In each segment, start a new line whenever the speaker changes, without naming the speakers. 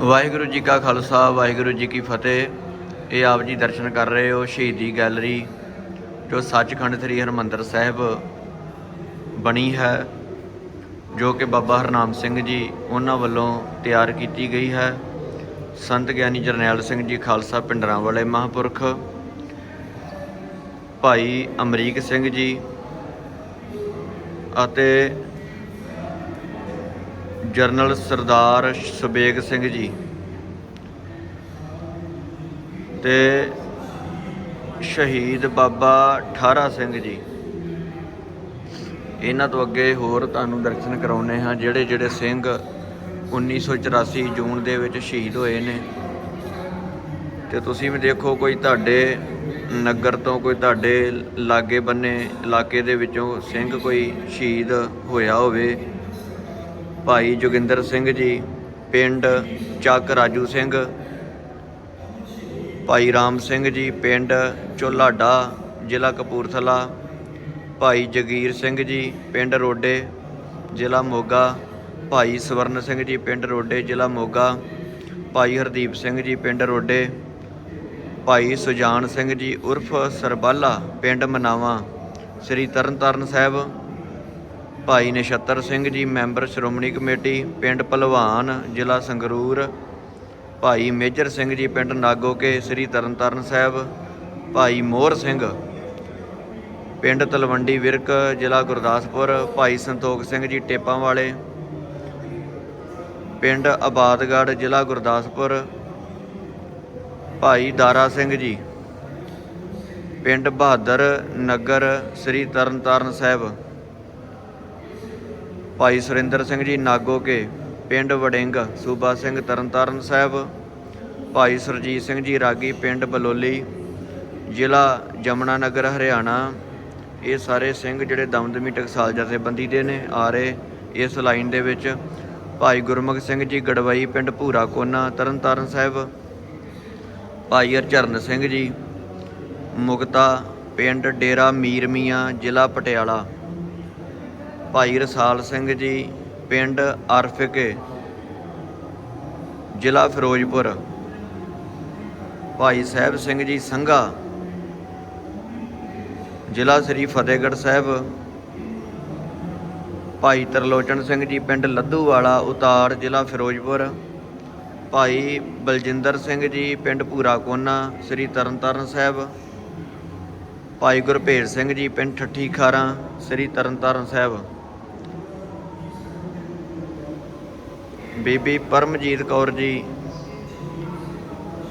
ਵਾਹਿਗੁਰੂ ਜੀ ਕਾ ਖਾਲਸਾ, ਵਾਹਿਗੁਰੂ ਜੀ ਕੀ ਫਤਿਹ। ਇਹ ਆਪ ਜੀ ਦਰਸ਼ਨ ਕਰ ਰਹੇ ਹੋ ਸ਼ਹੀਦੀ ਗੈਲਰੀ, ਜੋ ਸੱਚਖੰਡ ਸ੍ਰੀ ਹਰਮੰਦਰ ਸਾਹਿਬ ਬਣੀ ਹੈ, ਜੋ ਕਿ ਬਾਬਾ ਹਰਨਾਮ ਸਿੰਘ ਜੀ ਉਹਨਾਂ ਵੱਲੋਂ ਤਿਆਰ ਕੀਤੀ ਗਈ ਹੈ। ਸੰਤ ਗਿਆਨੀ ਜਰਨੈਲ ਸਿੰਘ ਜੀ ਖਾਲਸਾ ਪਿੰਡਰਾਂ ਵਾਲੇ ਮਹਾਂਪੁਰਖ, ਭਾਈ ਅਮਰੀਕ ਸਿੰਘ ਜੀ ਅਤੇ ਜਰਨਲ ਸਰਦਾਰ ਸੁਬੇਗ ਸਿੰਘ ਜੀ। ਤੇ ਸ਼ਹੀਦ ਬਾਬਾ ਠਾਰਾ ਸਿੰਘ ਜੀ। ਇਹਨਾਂ ਤੋਂ ਅੱਗੇ ਹੋਰ ਤੁਹਾਨੂੰ ਦਰਸ਼ਨ ਕਰਾਉਨੇ ਹਾਂ, ਜਿਹੜੇ ਜਿਹੜੇ ਸਿੰਘ 1984 ਜੂਨ ਦੇ ਵਿੱਚ ਸ਼ਹੀਦ ਹੋਏ ਨੇ। ਤੇ ਤੁਸੀਂ ਵੀ ਦੇਖੋ, ਕੋਈ ਤੁਹਾਡੇ ਨਗਰ ਤੋਂ ਕੋਈ ਤੁਹਾਡੇ ਲਾਗੇ ਬੰਨੇ ਇਲਾਕੇ ਦੇ ਵਿੱਚੋਂ ਸਿੰਘ ਕੋਈ ਸ਼ਹੀਦ ਹੋਇਆ ਹੋਵੇ। ਭਾਈ ਜੋਗਿੰਦਰ ਸਿੰਘ ਜੀ, ਪਿੰਡ ਚੱਕ ਰਾਜੂ ਸਿੰਘ, ਭਾਈ ਰਾਮ ਸਿੰਘ ਜੀ, ਪਿੰਡ ਚੋਲਾਡਾ, ਜ਼ਿਲ੍ਹਾ ਕਪੂਰਥਲਾ, ਭਾਈ ਜਗੀਰ ਸਿੰਘ ਜੀ, ਪਿੰਡ ਰੋਡੇ, ਜ਼ਿਲ੍ਹਾ ਮੋਗਾ, ਭਾਈ ਸਵਰਨ ਸਿੰਘ ਜੀ, ਪਿੰਡ ਰੋਡੇ, ਜ਼ਿਲ੍ਹਾ ਮੋਗਾ, ਭਾਈ ਹਰਦੀਪ ਸਿੰਘ ਜੀ, ਪਿੰਡ ਰੋਡੇ, ਭਾਈ ਸੁਜਾਨ ਸਿੰਘ ਜੀ, ਉਰਫ ਸਰਬਾਲਾ, ਪਿੰਡ ਮਨਾਵਾ, ਸ੍ਰੀ ਤਰਨਤਾਰਨ ਸਾਹਿਬ। ਭਾਈ ਨਛੱਤਰ ਸਿੰਘ ਜੀ, ਮੈਂਬਰ ਸ਼੍ਰੋਮਣੀ ਕਮੇਟੀ, ਪਿੰਡ ਭਲਵਾਨ, ਜ਼ਿਲ੍ਹਾ ਸੰਗਰੂਰ। ਭਾਈ ਮੇਜਰ ਸਿੰਘ ਜੀ, ਪਿੰਡ ਨਾਗੋਕੇ, ਸ੍ਰੀ ਤਰਨਤਾਰਨ ਸਾਹਿਬ। ਭਾਈ ਮੋਹਰ ਸਿੰਘ, ਪਿੰਡ ਤਲਵੰਡੀ ਵਿਰਕ, ਜ਼ਿਲ੍ਹਾ ਗੁਰਦਾਸਪੁਰ। ਭਾਈ ਸੰਤੋਖ ਸਿੰਘ ਜੀ ਟੇਪਾਂ ਵਾਲੇ ਪਿੰਡ ਆਬਾਦਗੜ੍ਹ, ਜ਼ਿਲ੍ਹਾ ਗੁਰਦਾਸਪੁਰ। ਭਾਈ ਦਾਰਾ ਸਿੰਘ ਜੀ, ਪਿੰਡ ਬਹਾਦਰ ਨਗਰ, ਸ੍ਰੀ ਤਰਨਤਾਰਨ ਸਾਹਿਬ। ਭਾਈ ਸੁਰਿੰਦਰ ਸਿੰਘ ਜੀ ਨਾਗੋਕੇ ਪਿੰਡ ਵੜਿੰਗ, ਸੂਬਾ ਸਿੰਘ ਤਰਨਤਾਰਨ ਸਾਹਿਬ, ਭਾਈ ਸੁਰਜੀਤ ਸਿੰਘ ਜੀ ਰਾਗੀ, ਪਿੰਡ ਬਲੋਲੀ, ਜ਼ਿਲ੍ਹਾ ਜਮਨਾ ਨਗਰ, ਹਰਿਆਣਾ। ਇਹ ਸਾਰੇ ਸਿੰਘ ਜਿਹੜੇ ਦਮਦਮੀ ਟਕਸਾਲ ਜਥੇਬੰਦੀ ਦੇ ਨੇ, ਆ ਰਹੇ ਇਸ ਲਾਈਨ ਦੇ ਵਿੱਚ। ਭਾਈ ਗੁਰਮੁਖ ਸਿੰਘ ਜੀ ਗੜਵਾਈ, ਪਿੰਡ ਭੂਰਾ ਕੋਨਾ, ਤਰਨਤਾਰਨ ਸਾਹਿਬ। ਭਾਈ ਹਰਚਰਨ ਸਿੰਘ ਜੀ, ਮੁਕਤਾ, ਪਿੰਡ ਡੇਰਾ ਮੀਰ ਮੀਆਂ, ਜ਼ਿਲ੍ਹਾ ਪਟਿਆਲਾ। ਭਾਈ ਰਸਾਲ ਸਿੰਘ ਜੀ, ਪਿੰਡ ਅਰਫਕੇ, ਜ਼ਿਲ੍ਹਾ ਫਿਰੋਜ਼ਪੁਰ। ਭਾਈ ਸਾਹਿਬ ਸਿੰਘ ਜੀ ਸੰਘਾ, ਜ਼ਿਲ੍ਹਾ ਸ੍ਰੀ ਫਤਿਹਗੜ੍ਹ ਸਾਹਿਬ। ਭਾਈ ਤਰਲੋਚਨ ਸਿੰਘ ਜੀ, ਪਿੰਡ ਲੱਧੂਵਾਲਾ, ਉਤਾਰ, ਜ਼ਿਲ੍ਹਾ ਫਿਰੋਜ਼ਪੁਰ। ਭਾਈ ਬਲਜਿੰਦਰ ਸਿੰਘ ਜੀ, ਪਿੰਡ ਭੂਰਾ ਕੋਨਾ, ਸ੍ਰੀ ਤਰਨਤਾਰਨ ਸਾਹਿਬ। ਭਾਈ ਗੁਰਭੇਜ ਸਿੰਘ ਜੀ, ਪਿੰਡ ਠੱਠੀ ਖਾਰਾਂ, ਸ੍ਰੀ ਤਰਨਤਾਰਨ ਸਾਹਿਬ। ਬੀਬੀ ਪਰਮਜੀਤ ਕੌਰ ਜੀ,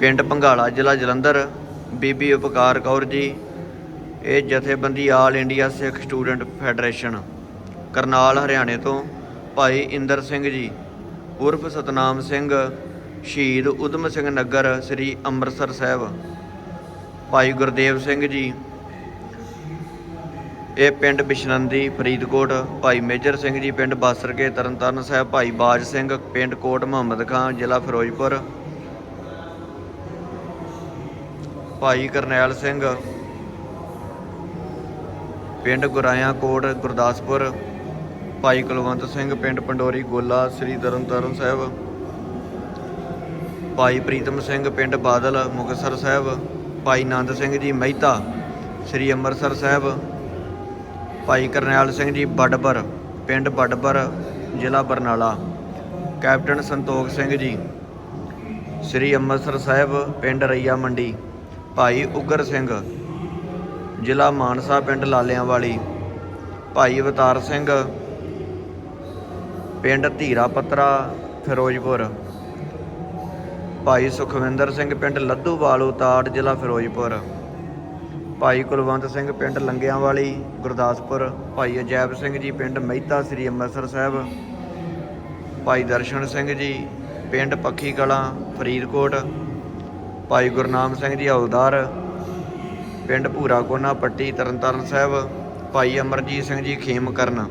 ਪਿੰਡ ਭੰਗਾਲਾ ਜ਼ਿਲ੍ਹਾ ਜਲੰਧਰ, ਬੀਬੀ ਉਪਕਾਰ ਕੌਰ ਜੀ, ਇਹ ਜਥੇਬੰਦੀ all India Sikh student federation Karnal, ਹਰਿਆਣੇ ਤੋਂ ਭਾਈ ਇੰਦਰ ਸਿੰਘ ਜੀ, ਉਰਫ ਸਤਨਾਮ ਸਿੰਘ, ਸ਼ਹੀਦ ਉਦਮ ਸਿੰਘ ਨਗਰ, ਸ੍ਰੀ ਅੰਮ੍ਰਿਤਸਰ ਸਾਹਿਬ, ਭਾਈ ਗੁਰਦੇਵ ਸਿੰਘ ਜੀ ਇਹ ਪਿੰਡ ਬਿਸ਼ਨੰਦੀ ਫਰੀਦਕੋਟ, ਭਾਈ ਮੇਜਰ ਸਿੰਘ ਜੀ ਪਿੰਡ ਬਾਸਰਕੇ, ਤਰਨਤਾਰਨ ਸਾਹਿਬ, ਭਾਈ ਬਾਜ ਸਿੰਘ, ਪਿੰਡ ਕੋਟ ਮੁਹੰਮਦ ਖਾਨ ਜ਼ਿਲ੍ਹਾ ਫਿਰੋਜ਼ਪੁਰ। ਭਾਈ ਕਰਨੈਲ ਸਿੰਘ, ਪਿੰਡ ਗੁਰਾਇਆ ਕੋਟ, ਗੁਰਦਾਸਪੁਰ। ਭਾਈ ਕੁਲਵੰਤ ਸਿੰਘ, ਪਿੰਡ ਪੰਡੋਰੀ ਗੋਲਾ, ਸ੍ਰੀ ਤਰਨਤਾਰਨ ਸਾਹਿਬ। ਭਾਈ ਪ੍ਰੀਤਮ ਸਿੰਘ, ਪਿੰਡ ਬਾਦਲ, ਮੁਕਤਸਰ ਸਾਹਿਬ। ਭਾਈ ਆਨੰਦ ਸਿੰਘ ਜੀ ਮਹਿਤਾ, ਸ੍ਰੀ ਅੰਮ੍ਰਿਤਸਰ ਸਾਹਿਬ। ਭਾਈ ਕਰਨੈਲ ਸਿੰਘ ਜੀ ਬੜਬਰ ਪਿੰਡ ਬੜਬਰ ਜ਼ਿਲ੍ਹਾ ਬਰਨਾਲਾ। ਕੈਪਟਨ ਸੰਤੋਖ ਸਿੰਘ ਜੀ, ਸ੍ਰੀ ਅੰਮ੍ਰਿਤਸਰ ਸਾਹਿਬ, ਪਿੰਡ ਰਈਆ ਮੰਡੀ। ਭਾਈ ਉਗਰ ਸਿੰਘ, ਜ਼ਿਲ੍ਹਾ ਮਾਨਸਾ, ਪਿੰਡ ਲਾਲਿਆਂਵਾਲੀ। ਭਾਈ ਅਵਤਾਰ ਸਿੰਘ, ਪਿੰਡ ਧੀਰਾ ਪੱਤਰਾ, ਫਿਰੋਜ਼ਪੁਰ। ਭਾਈ ਸੁਖਵਿੰਦਰ ਸਿੰਘ, ਪਿੰਡ ਲੱਧੂਵਾਲ ਉਤਾੜ, ਜ਼ਿਲ੍ਹਾ ਫਿਰੋਜ਼ਪੁਰ। ਭਾਈ ਕੁਲਵੰਤ ਸਿੰਘ ਪਿੰਡ ਲੰਗਿਆਂ ਵਾਲੀ ਗੁਰਦਾਸਪੁਰ, ਭਾਈ ਅਜੈਬ ਸਿੰਘ ਜੀ ਪਿੰਡ ਮਹਿਤਾ, ਸ੍ਰੀ ਅੰਮ੍ਰਿਤਸਰ ਸਾਹਿਬ, ਭਾਈ ਦਰਸ਼ਨ ਸਿੰਘ ਜੀ ਪਿੰਡ ਪੱਖੀ ਕਲਾਂ, ਫਰੀਦਕੋਟ, ਭਾਈ ਗੁਰਨਾਮ ਸਿੰਘ ਜੀ ਹੌਲਦਾਰ ਪਿੰਡ ਭੂਰਾ ਕੋਨਾ, ਪੱਟੀ, ਤਰਨਤਾਰਨ ਸਾਹਿਬ, ਭਾਈ ਅਮਰਜੀਤ ਸਿੰਘ ਜੀ ਖੇਮਕਰਨ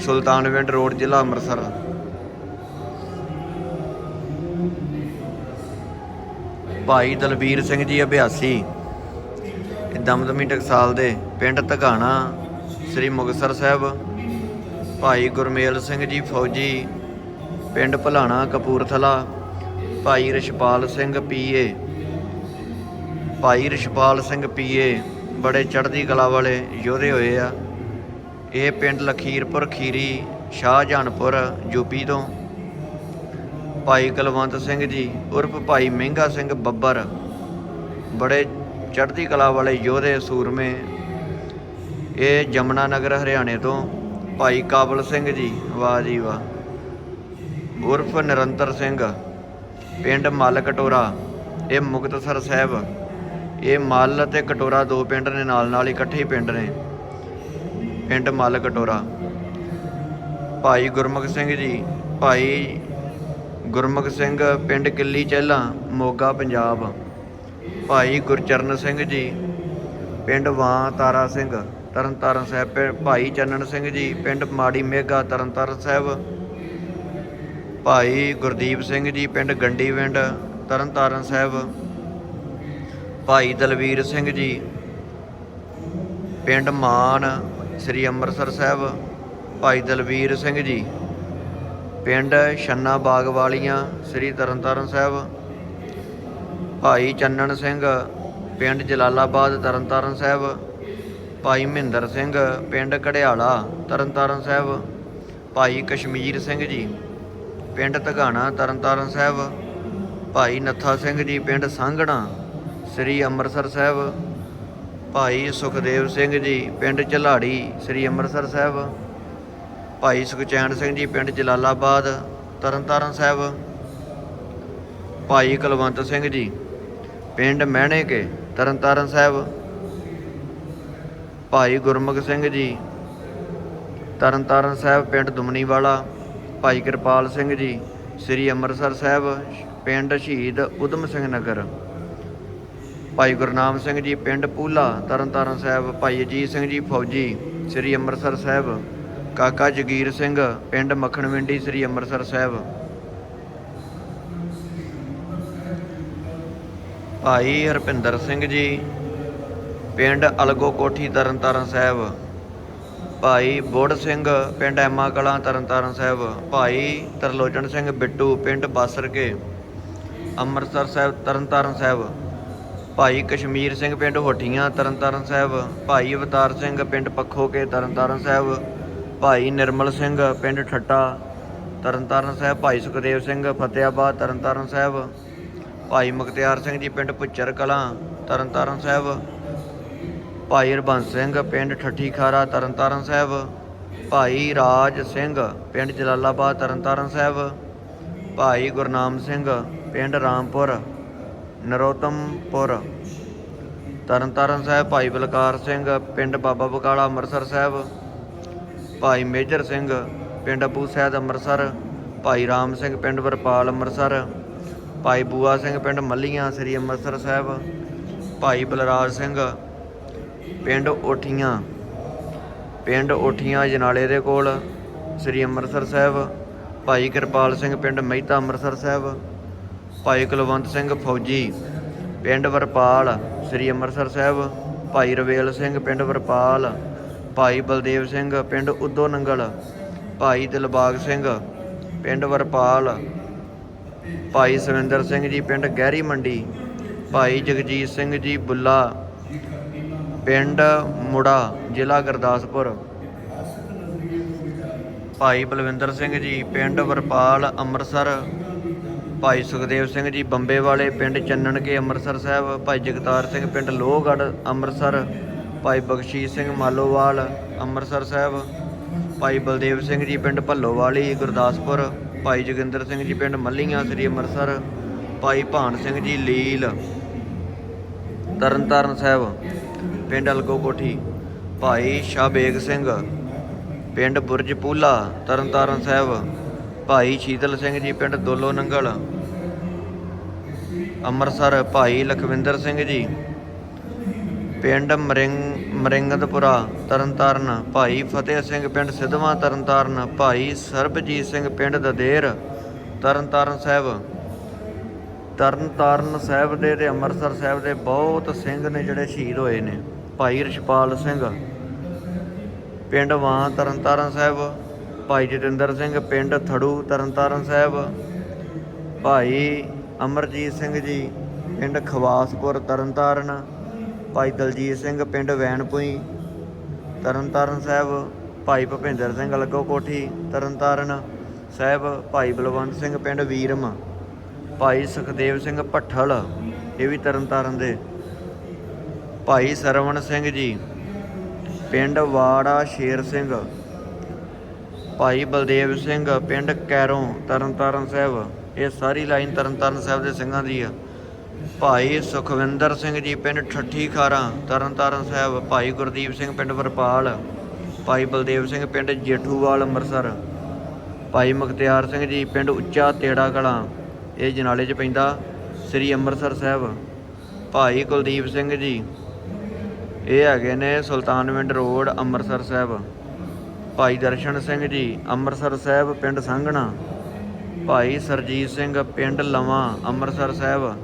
ਸੁਲਤਾਨਵਿੰਡ ਰੋਡ, ਜ਼ਿਲ੍ਹਾ ਅੰਮ੍ਰਿਤਸਰ। ਭਾਈ ਦਲਬੀਰ ਸਿੰਘ ਜੀ ਅਭਿਆਸੀ ਦਮਦਮੀ ਟਕਸਾਲ ਦੇ ਪਿੰਡ ਧਗਾਣਾ, ਸ੍ਰੀ ਮੁਕਤਸਰ ਸਾਹਿਬ, ਭਾਈ ਗੁਰਮੇਲ ਸਿੰਘ ਜੀ ਫੌਜੀ, ਪਿੰਡ ਭਲਾਣਾ ਕਪੂਰਥਲਾ, ਭਾਈ ਰਿਸ਼ਪਾਲ ਸਿੰਘ ਪੀਏ। ਭਾਈ ਰਿਸ਼ਪਾਲ ਸਿੰਘ ਪੀਏ ਬੜੇ ਚੜ੍ਹਦੀ ਕਲਾ ਵਾਲੇ ਯੋਧੇ ਹੋਏ ਆ। ਇਹ ਪਿੰਡ ਲਖੀਰਪੁਰ ਖੀਰੀ, ਸ਼ਾਹਜਹਾਨਪੁਰ ਯੂਪੀ ਤੋਂ। ਭਾਈ ਕੁਲਵੰਤ ਸਿੰਘ ਜੀ, ਉਰਫ ਭਾਈ ਮਹਿੰਗਾ ਸਿੰਘ ਬੱਬਰ ਬੜੇ ਚੜ੍ਹਦੀ ਕਲਾ ਵਾਲੇ ਯੋਧੇ, ਸੂਰਮੇ, ਇਹ ਜਮਨਾ ਨਗਰ, ਹਰਿਆਣੇ ਤੋਂ ਭਾਈ ਕਾਬਲ ਸਿੰਘ ਜੀ, ਵਾਹ ਜੀ ਵਾਹ। ਉਰਫ ਨਿਰੰਤਰ ਸਿੰਘ, ਪਿੰਡ ਮੱਲ ਕਟੋਰਾ, ਇਹ ਮੁਕਤਸਰ ਸਾਹਿਬ। ਇਹ ਮੱਲ ਅਤੇ ਕਟੋਰਾ ਦੋ ਪਿੰਡ ਨੇ ਨਾਲ ਨਾਲ ਇਕੱਠੇ ਹੀ ਪਿੰਡ ਨੇ। ਪਿੰਡ ਮੱਲ ਕਟੋਰਾ। ਭਾਈ ਗੁਰਮੁਖ ਸਿੰਘ ਜੀ, ਭਾਈ ਗੁਰਮੁਖ ਸਿੰਘ, ਪਿੰਡ ਕਿੱਲੀ ਚਹਿਲਾ, ਮੋਗਾ, ਪੰਜਾਬ। ਭਾਈ ਗੁਰਚਰਨ ਸਿੰਘ ਜੀ, ਪਿੰਡ ਵਾਂ ਤਾਰਾ ਸਿੰਘ, ਤਰਨਤਾਰਨ ਸਾਹਿਬ, ਪਿੰ- ਭਾਈ ਚੰਨਣ ਸਿੰਘ ਜੀ, ਪਿੰਡ ਮਾੜੀ ਮੇਗਾ, ਤਰਨਤਾਰਨ ਸਾਹਿਬ। ਭਾਈ ਗੁਰਦੀਪ ਸਿੰਘ ਜੀ, ਪਿੰਡ ਗੰਡੀਵਿੰਡ ਤਰਨਤਾਰਨ ਸਾਹਿਬ। ਭਾਈ ਦਲਵੀਰ ਸਿੰਘ ਜੀ, ਪਿੰਡ ਮਾਨ, ਸ੍ਰੀ ਅੰਮ੍ਰਿਤਸਰ ਸਾਹਿਬ। ਭਾਈ ਦਲਵੀਰ ਸਿੰਘ ਜੀ, ਪਿੰਡ ਛੰਨਾ ਬਾਗ ਵਾਲੀਆਂ, ਸ੍ਰੀ ਤਰਨਤਾਰਨ ਸਾਹਿਬ। ਭਾਈ ਚੰਨਣ ਸਿੰਘ, ਪਿੰਡ ਜਲਾਲਾਬਾਦ ਤਰਨਤਾਰਨ ਸਾਹਿਬ। ਭਾਈ ਮਹਿੰਦਰ ਸਿੰਘ, ਪਿੰਡ ਕੜਿਆਲਾ ਤਰਨਤਾਰਨ ਸਾਹਿਬ। ਭਾਈ ਕਸ਼ਮੀਰ ਸਿੰਘ ਜੀ, ਪਿੰਡ ਧਗਾਣਾ ਤਰਨਤਾਰਨ ਸਾਹਿਬ। ਭਾਈ ਨੱਥਾ ਸਿੰਘ ਜੀ, ਪਿੰਡ ਸੰਘਣਾ ਸ੍ਰੀ ਅੰਮ੍ਰਿਤਸਰ ਸਾਹਿਬ। ਭਾਈ ਸੁਖਦੇਵ ਸਿੰਘ ਜੀ, ਪਿੰਡ ਝਲਾੜੀ ਸ੍ਰੀ ਅੰਮ੍ਰਿਤਸਰ ਸਾਹਿਬ। ਭਾਈ ਸੁਖਚੈਨ ਸਿੰਘ ਜੀ, ਪਿੰਡ ਜਲਾਲਾਬਾਦ ਤਰਨਤਾਰਨ ਸਾਹਿਬ। ਭਾਈ ਕੁਲਵੰਤ ਸਿੰਘ ਜੀ ਪਿੰਡ ਮਹਿਣੇ ਕੇ, ਤਰਨਤਾਰਨ ਸਾਹਿਬ। ਭਾਈ ਗੁਰਮੁਖ ਸਿੰਘ ਜੀ, ਤਰਨਤਾਰਨ ਸਾਹਿਬ ਪਿੰਡ ਦੁਮਨੀ ਵਾਲਾ ਭਾਈ ਕਿਰਪਾਲ ਸਿੰਘ ਜੀ, ਸ੍ਰੀ ਅੰਮ੍ਰਿਤਸਰ ਸਾਹਿਬ ਪਿੰਡ ਸ਼ਹੀਦ ਉਦਮ ਸਿੰਘ ਨਗਰ। ਭਾਈ ਗੁਰਨਾਮ ਸਿੰਘ ਜੀ, ਪਿੰਡ ਪੂਲਾ, ਤਰਨਤਾਰਨ ਸਾਹਿਬ। ਭਾਈ ਅਜੀਤ ਸਿੰਘ ਜੀ, ਫੌਜੀ, ਸ੍ਰੀ ਅੰਮ੍ਰਿਤਸਰ ਸਾਹਿਬ। ਕਾਕਾ ਜਗੀਰ ਸਿੰਘ, ਪਿੰਡ ਮੱਖਣਵਿੰਡੀ ਸ੍ਰੀ ਅੰਮ੍ਰਿਤਸਰ ਸਾਹਿਬ। ਭਾਈ ਹਰਪਿੰਦਰ ਸਿੰਘ ਜੀ, ਪਿੰਡ ਅਲਗੋ ਕੋਠੀ ਤਰਨਤਾਰਨ ਸਾਹਿਬ। ਭਾਈ ਬੋੜ ਸਿੰਘ, ਪਿੰਡ ਐਮਾ ਕਲਾਂ ਤਰਨਤਾਰਨ ਸਾਹਿਬ। ਭਾਈ ਤਰਲੋਚਨ ਸਿੰਘ ਬਿੱਟੂ, ਪਿੰਡ ਬਾਸਰਕੇ, ਅੰਮ੍ਰਿਤਸਰ ਸਾਹਿਬ ਤਰਨਤਾਰਨ ਸਾਹਿਬ। ਭਾਈ ਕਸ਼ਮੀਰ ਸਿੰਘ, ਪਿੰਡ ਹੋਠੀਆਂ ਤਰਨਤਾਰਨ ਸਾਹਿਬ। ਭਾਈ ਅਵਤਾਰ ਸਿੰਘ, ਪਿੰਡ ਪੱਖੋਕੇ ਤਰਨਤਾਰਨ ਸਾਹਿਬ। ਭਾਈ ਨਿਰਮਲ ਸਿੰਘ, ਪਿੰਡ ਠੱਟਾ ਤਰਨਤਾਰਨ ਸਾਹਿਬ। ਭਾਈ ਸੁਖਦੇਵ ਸਿੰਘ, ਫਤਿਆਬਾਦ ਤਰਨਤਾਰਨ ਸਾਹਿਬ। ਭਾਈ ਮੁਖਤਿਆਰ ਸਿੰਘ ਜੀ, ਪਿੰਡ ਪੁੱਚਰ ਕਲਾਂ, ਤਰਨਤਾਰਨ ਸਾਹਿਬ। ਭਾਈ ਹਰਬੰਸ ਸਿੰਘ, ਪਿੰਡ ਠੱਠੀ ਖਾਰਾ, ਤਰਨਤਾਰਨ ਸਾਹਿਬ। ਭਾਈ ਰਾਜ ਸਿੰਘ, ਪਿੰਡ ਜਲਾਲਾਬਾਦ, ਤਰਨਤਾਰਨ ਸਾਹਿਬ। ਭਾਈ ਗੁਰਨਾਮ ਸਿੰਘ, ਪਿੰਡ ਰਾਮਪੁਰ, ਨਰੋਤਮਪੁਰ। ਤਰਨਤਾਰਨ ਸਾਹਿਬ, ਭਾਈ ਬਲਕਾਰ ਸਿੰਘ, ਪਿੰਡ ਬਾਬਾ ਬਕਾਲਾ, ਅੰਮ੍ਰਿਤਸਰ ਸਾਹਿਬ। ਭਾਈ ਮੇਜਰ ਸਿੰਘ, ਪਿੰਡ ਅਬੂ ਸੈਦ, ਅੰਮ੍ਰਿਤਸਰ। ਭਾਈ ਰਾਮ ਸਿੰਘ, ਪਿੰਡ ਵਰਪਾਲ, ਅੰਮ੍ਰਿਤਸਰ। ਭਾਈ ਬੂਆ ਸਿੰਘ ਪਿੰਡ ਮੱਲੀਆਂ, ਸ੍ਰੀ ਅੰਮ੍ਰਿਤਸਰ ਸਾਹਿਬ। ਭਾਈ ਬਲਰਾਜ ਸਿੰਘ ਪਿੰਡ ਓਠੀਆਂ। ਪਿੰਡ ਓਠੀਆਂ ਜਨਾਲੇ ਦੇ ਕੋਲ, ਸ੍ਰੀ ਅੰਮ੍ਰਿਤਸਰ ਸਾਹਿਬ। ਭਾਈ ਕਿਰਪਾਲ ਸਿੰਘ ਪਿੰਡ ਮਹਿਤਾ ਅੰਮ੍ਰਿਤਸਰ ਸਾਹਿਬ। ਭਾਈ ਕੁਲਵੰਤ ਸਿੰਘ ਫੌਜੀ ਪਿੰਡ ਵਰਪਾਲ, ਸ੍ਰੀ ਅੰਮ੍ਰਿਤਸਰ ਸਾਹਿਬ। ਭਾਈ ਰਵੇਲ ਸਿੰਘ ਪਿੰਡ ਵਰਪਾਲ। ਭਾਈ ਬਲਦੇਵ ਸਿੰਘ ਪਿੰਡ ਉਦੋਂ ਨੰਗਲ। ਭਾਈ ਦਿਲਬਾਗ ਸਿੰਘ ਪਿੰਡ ਵਰਪਾਲ। ਭਾਈ ਸਵਿੰਦਰ ਸਿੰਘ ਜੀ, ਪਿੰਡ ਗਹਿਰੀ ਮੰਡੀ, ਭਾਈ ਜਗਜੀਤ ਸਿੰਘ ਜੀ ਬੁੱਲਾ, ਪਿੰਡ ਮੁੜਾ, ਜ਼ਿਲ੍ਹਾ ਗੁਰਦਾਸਪੁਰ। ਭਾਈ ਬਲਵਿੰਦਰ ਸਿੰਘ ਜੀ, ਪਿੰਡ ਵਰਪਾਲ, ਅੰਮ੍ਰਿਤਸਰ। ਭਾਈ ਸੁਖਦੇਵ ਸਿੰਘ ਜੀ, ਬੰਬੇ ਵਾਲੇ, ਪਿੰਡ ਚੰਨਣ ਕੇ, ਅੰਮ੍ਰਿਤਸਰ ਸਾਹਿਬ। ਭਾਈ ਜਗਤਾਰ ਸਿੰਘ, ਪਿੰਡ ਲੋਹਗੜ੍ਹ, ਅੰਮ੍ਰਿਤਸਰ। ਭਾਈ ਬਖਸ਼ੀਸ਼ ਸਿੰਘ ਮਾਲੋਵਾਲ, ਅੰਮ੍ਰਿਤਸਰ ਸਾਹਿਬ। ਭਾਈ ਬਲਦੇਵ ਸਿੰਘ ਜੀ, ਪਿੰਡ ਭੱਲੋਵਾਲੀ, ਗੁਰਦਾਸਪੁਰ। ਭਾਈ ਜੋਗਿੰਦਰ ਸਿੰਘ ਜੀ, ਪਿੰਡ ਮੱਲੀਆਂ, ਸ੍ਰੀ ਅੰਮ੍ਰਿਤਸਰ। ਭਾਈ ਭਾਨ ਸਿੰਘ ਜੀ, ਲੀਲ। ਤਰਨਤਾਰਨ ਸਾਹਿਬ, ਪਿੰਡ ਅਲਗੋ ਕੋਠੀ ਭਾਈ ਸ਼ਾਹਬੇਗ ਸਿੰਘ, ਪਿੰਡ ਬੁਰਜਪੂਲਾ, ਤਰਨਤਾਰਨ ਸਾਹਿਬ। ਭਾਈ ਸ਼ੀਤਲ ਸਿੰਘ ਜੀ, ਪਿੰਡ ਦੋਲੋ ਨੰਗਲ। ਅੰਮ੍ਰਿਤਸਰ, ਭਾਈ ਲਖਵਿੰਦਰ ਸਿੰਘ ਜੀ, ਪਿੰਡ ਮਰਿੰਗ ਮਰਿੰਗਦਪੁਰਾ, ਤਰਨਤਾਰਨ। ਭਾਈ ਫਤਿਹ ਸਿੰਘ ਪਿੰਡ ਸਿੱਧਵਾਂ, ਤਰਨਤਾਰਨ। ਭਾਈ ਸਰਬਜੀਤ ਸਿੰਘ ਪਿੰਡ ਦਦੇਰ, ਤਰਨਤਾਰਨ ਸਾਹਿਬ। ਤਰਨਤਾਰਨ ਸਾਹਿਬ ਦੇ ਤੇ ਅੰਮ੍ਰਿਤਸਰ ਸਾਹਿਬ ਦੇ ਬਹੁਤ ਸਿੰਘ ਨੇ ਜਿਹੜੇ ਸ਼ਹੀਦ ਹੋਏ ਨੇ। ਭਾਈ ਰਛਪਾਲ ਸਿੰਘ, ਪਿੰਡ ਵਾਂ, ਤਰਨਤਾਰਨ ਸਾਹਿਬ। ਭਾਈ ਜਤਿੰਦਰ ਸਿੰਘ, ਪਿੰਡ ਥੜੂ, ਤਰਨਤਾਰਨ ਸਾਹਿਬ। ਭਾਈ ਅਮਰਜੀਤ ਸਿੰਘ ਜੀ, ਪਿੰਡ ਖਵਾਸਪੁਰ, ਤਰਨਤਾਰਨ। ਭਾਈ ਦਲਜੀਤ ਸਿੰਘ, ਪਿੰਡ ਵੈਣਪੁਈ, ਤਰਨਤਾਰਨ ਸਾਹਿਬ, ਭਾਈ ਭੁਪਿੰਦਰ ਸਿੰਘ ਲੱਗੋ ਕੋਠੀ ਤਰਨਤਾਰਨ ਸਾਹਿਬ, ਭਾਈ ਬਲਵੰਤ ਸਿੰਘ, ਪਿੰਡ ਵੀਰਮ, ਭਾਈ ਸੁਖਦੇਵ ਸਿੰਘ ਭੱਠਲ, ਇਹ ਵੀ ਤਰਨਤਾਰਨ ਦੇ। ਭਾਈ ਸਰਵਣ ਸਿੰਘ ਜੀ, ਪਿੰਡ ਵਾੜਾ ਸ਼ੇਰ ਸਿੰਘ, ਭਾਈ ਬਲਦੇਵ ਸਿੰਘ, ਪਿੰਡ ਕੈਰੋਂ, ਤਰਨਤਾਰਨ ਸਾਹਿਬ, ਇਹ ਸਾਰੀ ਲਾਈਨ ਤਰਨਤਾਰਨ ਸਾਹਿਬ ਦੇ ਸਿੰਘਾਂ ਦੀ ਆ। ਭਾਈ ਸੁਖਵਿੰਦਰ ਸਿੰਘ ਜੀ ਪਿੰਡ ਠੱਠੀ ਖਾਰਾ, ਤਰਨਤਾਰਨ ਸਾਹਿਬ, ਭਾਈ ਗੁਰਦੀਪ ਸਿੰਘ ਪਿੰਡ ਵਰਪਾਲ, ਭਾਈ ਬਲਦੇਵ ਸਿੰਘ ਪਿੰਡ ਜੇਠੂਵਾਲ, ਅੰਮ੍ਰਿਤਸਰ, ਭਾਈ ਮੁਖਤਿਆਰ ਸਿੰਘ ਜੀ ਪਿੰਡ ਉੱਚਾ ਤੇੜਾ ਕਲਾਂ, ਇਹ ਜਨਾਲੇ 'ਚ ਪੈਂਦਾ ਸ੍ਰੀ ਅੰਮ੍ਰਿਤਸਰ ਸਾਹਿਬ। ਭਾਈ ਕੁਲਦੀਪ ਸਿੰਘ ਜੀ, ਇਹ ਹੈਗੇ ਨੇ ਸੁਲਤਾਨਵਿੰਡ ਰੋਡ, ਅੰਮ੍ਰਿਤਸਰ ਸਾਹਿਬ। ਭਾਈ ਦਰਸ਼ਨ ਸਿੰਘ ਜੀ, ਅੰਮ੍ਰਿਤਸਰ ਸਾਹਿਬ ਪਿੰਡ ਸੰਘਣਾ। ਭਾਈ ਸਰਜੀਤ ਸਿੰਘ ਪਿੰਡ ਲਵਾਂ, ਅੰਮ੍ਰਿਤਸਰ ਸਾਹਿਬ।